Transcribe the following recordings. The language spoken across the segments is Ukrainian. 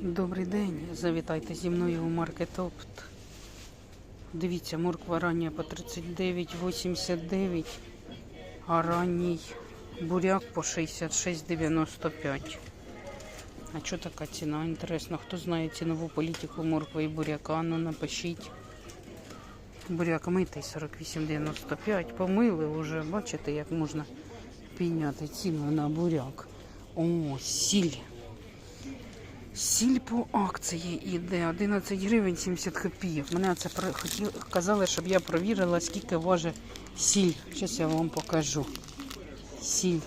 Добрий день. Завітайте зі мною у маркет Опт. Дивіться, морква рання по 39,89, а ранній буряк по 66,95. А що така ціна? Інтересно, хто знає цінову політику моркви і буряка? Ну напишіть. Буряк митий 48,95. Помили вже, бачите, як можна підняти ціну на буряк. О, сіль. Сіль по акції йде 11 гривень 70 копійок. Мене це хотіли, казали, щоб я провірила, скільки важить сіль. Зараз я вам покажу. Сіль.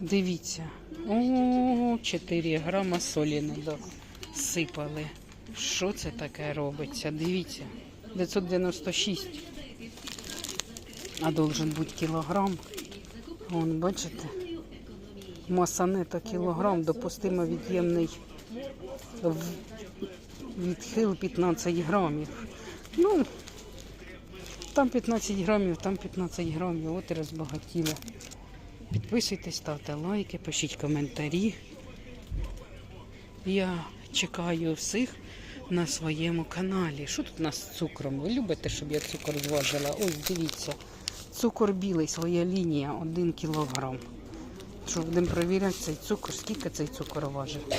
Дивіться. О, 4 грама солі не досипали. Що це таке робиться? Дивіться. 996. А должен бути кілограм. Вон, бачите? Маса нето кілограм, допустимо від'ємний відхил 15 грамів. Ну, там 15 грамів, там 15 грамів, от і розбагатіли. Підписуйтесь, ставте лайки, пишіть коментарі. Я чекаю всіх на своєму каналі. Що тут у нас з цукром? Ви любите, щоб я цукор зважила? Ось дивіться. Цукор білий, своя лінія, 1 кілограм. Що будемо перевіряти цей цукор, скільки цей цукор важить.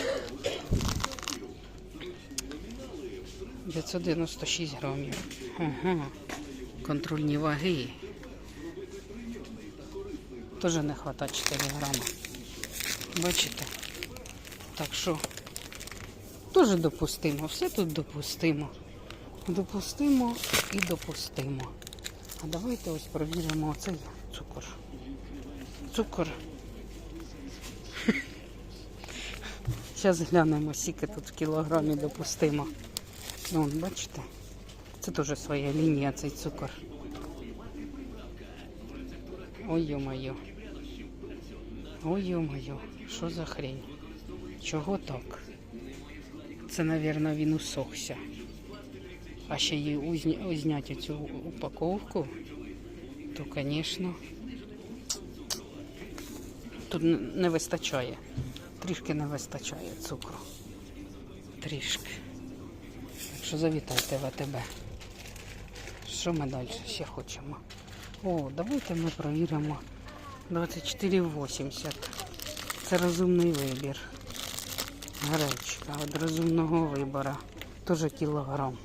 596 грамів. Ага. Контрольні ваги. Теж не вистачає 4 грама. Бачите? Так що теж допустимо. Все тут допустимо. Допустимо і допустимо. А давайте ось провіримо оцей цукор. Цукор. Зараз глянемо, скільки тут в кілограмі допустимо. Ну, от бачите? Це теж своя лінія, цей цукор. Ой, ё-моё. Ой, ё-моё. Що за хрень? Чого так? Це, мабуть, він усохся. А ще її узня- узняти цю упаковку, то, звісно, тут н- не вистачає. Трішки не вистачає цукру. Трішки. Так що завітайте в АТБ. Що ми далі ще хочемо? О, давайте ми провіримо 24,80. Це розумний вибір. Гречка від розумного вибору. Теж кілограм.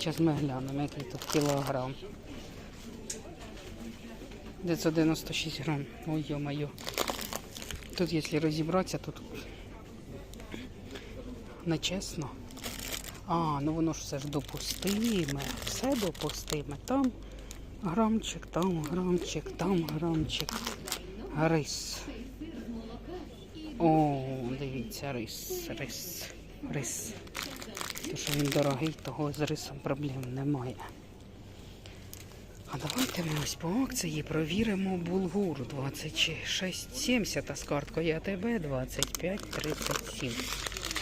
Зараз ми глянемо, який тут кілограм. 996 грам. Ой, ё-моё. Тут, якщо розібратися, тут нечесно. А, ну воно ж все ж допустиме. Все допустиме. Там грамчик, там грамчик, там грамчик. Рис. О, дивіться, рис, рис, рис. То, що він дорогий, того з рисом проблем немає. А давайте ми ось по акції провіримо булгур 26,70, а з карткою АТБ 25,37.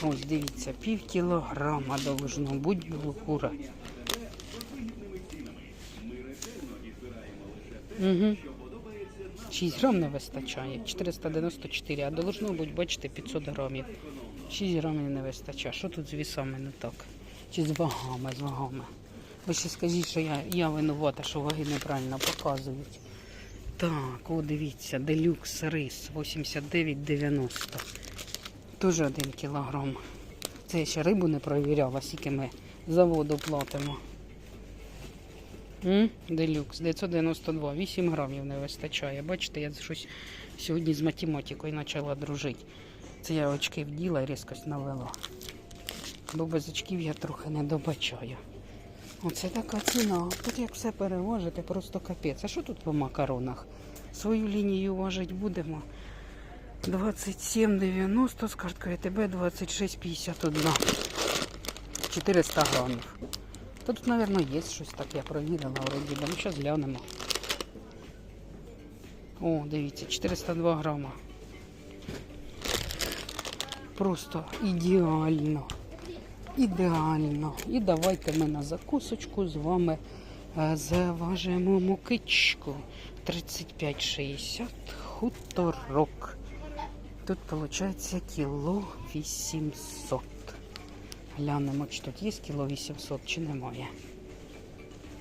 Ось дивіться, пів кілограма должно бути булгура. Угу. 6 грам не вистачає, 494, а должно бути, бачите, 500 грамів. 6 грамів не вистачає. Що тут з вісами не так? Чи з вагами, з вагами? Ви ще скажіть, що я, я винувата, що ваги неправильно показують. Так, о, дивіться, делюкс рис 89,90. Теж один кілограм. Це я ще рибу не провіряла, скільки ми за воду платимо. М? Делюкс 992, 8 грамів не вистачає. Бачите, я щось сьогодні з математикою почала дружити. Це я очки вділа і різкость навела. Бо без очків я трохи не добачаю. Оце така ціна. Тут як все переважити, просто капець. А що тут по макаронах? Свою лінію важити будемо. 27,90 з карткою ТБ 26,51. 400 грамів. Та тут, мабуть, є щось так, я провірила вроді. Ну, зараз глянемо. О, дивіться, 402 грама. Просто ідеально. Ідеально. І давайте ми на закусочку з вами е, заважимо мукичку. 35,60 хуторок. Тут виходить кіло 800. Глянемо, чи тут є кіло 800, чи немає.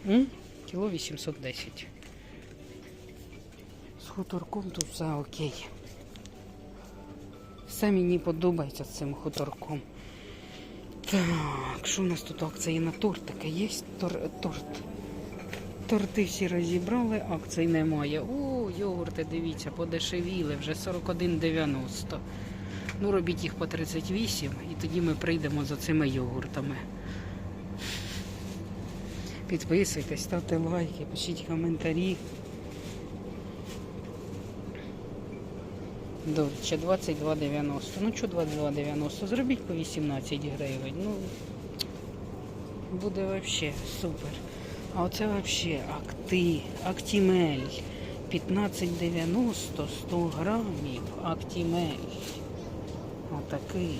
М? Кіло 810. З хуторком тут все окей. Все мені подобається цим хуторком. Так, що у нас тут акції на тортики? Є тор, торт. Торти всі розібрали, акцій немає. О, йогурти, дивіться, подешевіли, вже 41,90. Ну, робіть їх по 38 і тоді ми прийдемо за цими йогуртами. Підписуйтесь, ставте лайки, пишіть коментарі. Дольче 22,90. Ну що 22,90? Зробіть по 18 гривень. Ну буде вообще супер. А оце вообще акти, актімель. 15,90 100 грамів. Актімель. Отакий.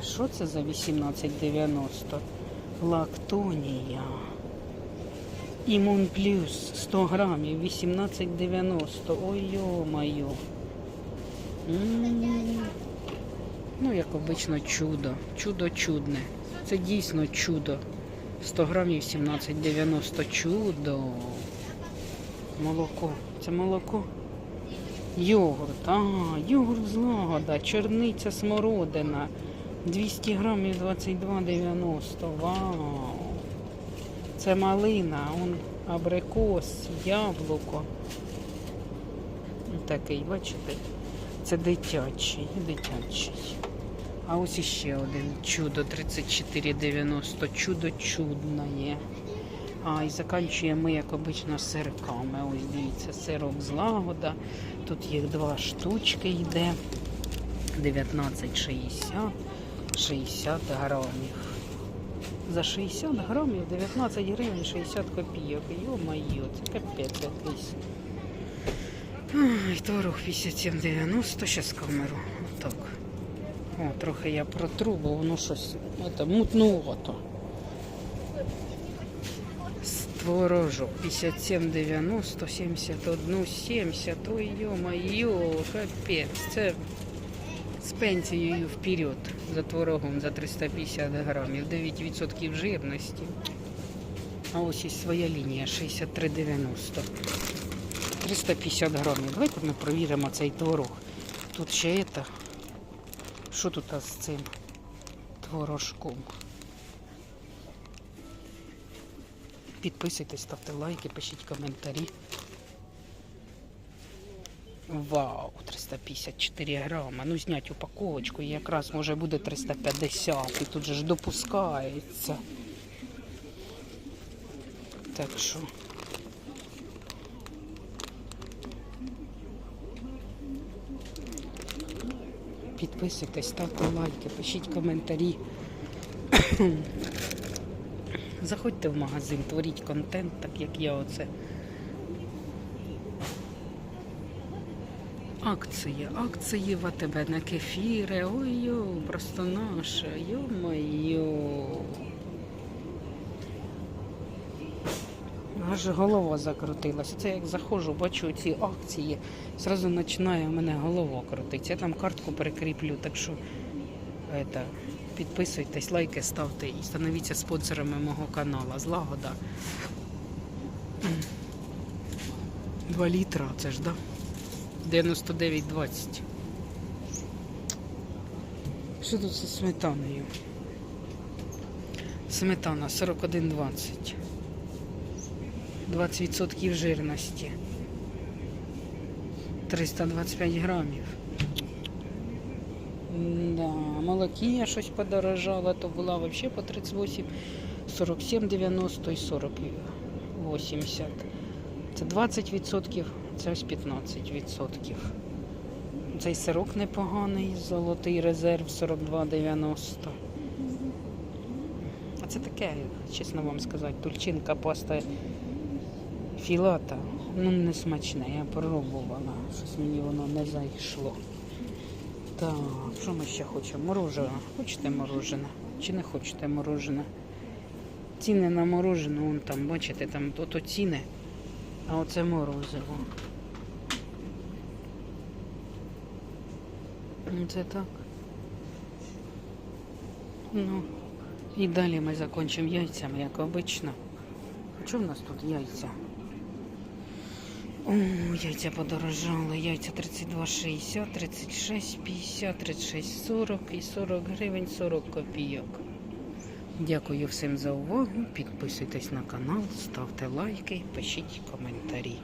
А що це за 18,90? Лактонія. Імун плюс 100 грамів, 18,90. Ой йо-моє. Ну, як обично, чудо. Чудо чудне. Це дійсно чудо. 100 грамів 17,90. Чудо. Молоко. Це молоко. Йогурт. А, йогурт злагода, чорниця смородина. 200 грамів 22,90. Вау. Це малина, он абрикос, яблуко. Такий, бачите? Це дитячий, дитячий. А ось іще один чудо 34,90. Чудо чудне. А, і закінчуємо ми, як обично, сирками. Ось дивіться, сирок злагода. Тут їх два штучки йде. 19,60, 60 грамів. За 60 грамів 19 гривень 60 копійок. Йо-моє, це капець якийсь. Ай, творог 57,90, зараз камеру. Отак. О, трохи я протру, бо воно щось это, мутнувато. Творожок 57,90, 71, 70. Ой, йо-моє, капець. Це пенсією вперед за творогом за 350 грамів, 9% жирності. А ось і своя лінія 63,90. 350 грамів. Давайте ми провіримо цей творог. Тут ще це. Що тут з цим творожком? Підписуйтесь, ставте лайки, пишіть коментарі. Вау, 354 грама. Ну, знять упаковочку і якраз може буде 350. І тут же ж допускається. Так що. Підписуйтесь, ставте лайки, пишіть коментарі. Заходьте в магазин, творіть контент, так як я оце. Акції, акції в АТБ на кефіри. Ой-йо, просто наше, йо-моє. Аж голова закрутилася. Це як заходжу, бачу ці акції, зразу починає в мене голова крутитися. Я там картку перекріплю, так що это, підписуйтесь, лайки ставте і становіться спонсорами мого каналу. Злагода. 2 літра, це ж, да? 99,20. Що тут зі сметаною? Сметана 41,20. 20% жирності. 325 грамів. Да, молокія щось подорожало, то була взагалі по 38, 47, 90 і 40, 80. Це 20%, це ось 15%. Цей сирок непоганий, золотий резерв 42,90. А це таке, чесно вам сказати, тульчинка паста філата. Ну, не смачне, я пробувала. Щось мені воно не зайшло. Так, що ми ще хочемо? Морожене. Хочете морожене? Чи не хочете морожене? Ціни на морожене, вон там, бачите, там ото ціни, а оце морозиво. Ну, Це так. Ну, і далі ми закінчимо яйцями, як обично. А чого в нас тут яйця? О, яйця подорожали. Яйця 32,60, 36,50, 36,40 і 40 гривень 40 копійок. Дякую всім за увагу. Підписуйтесь на канал, ставте лайки, пишіть коментарі.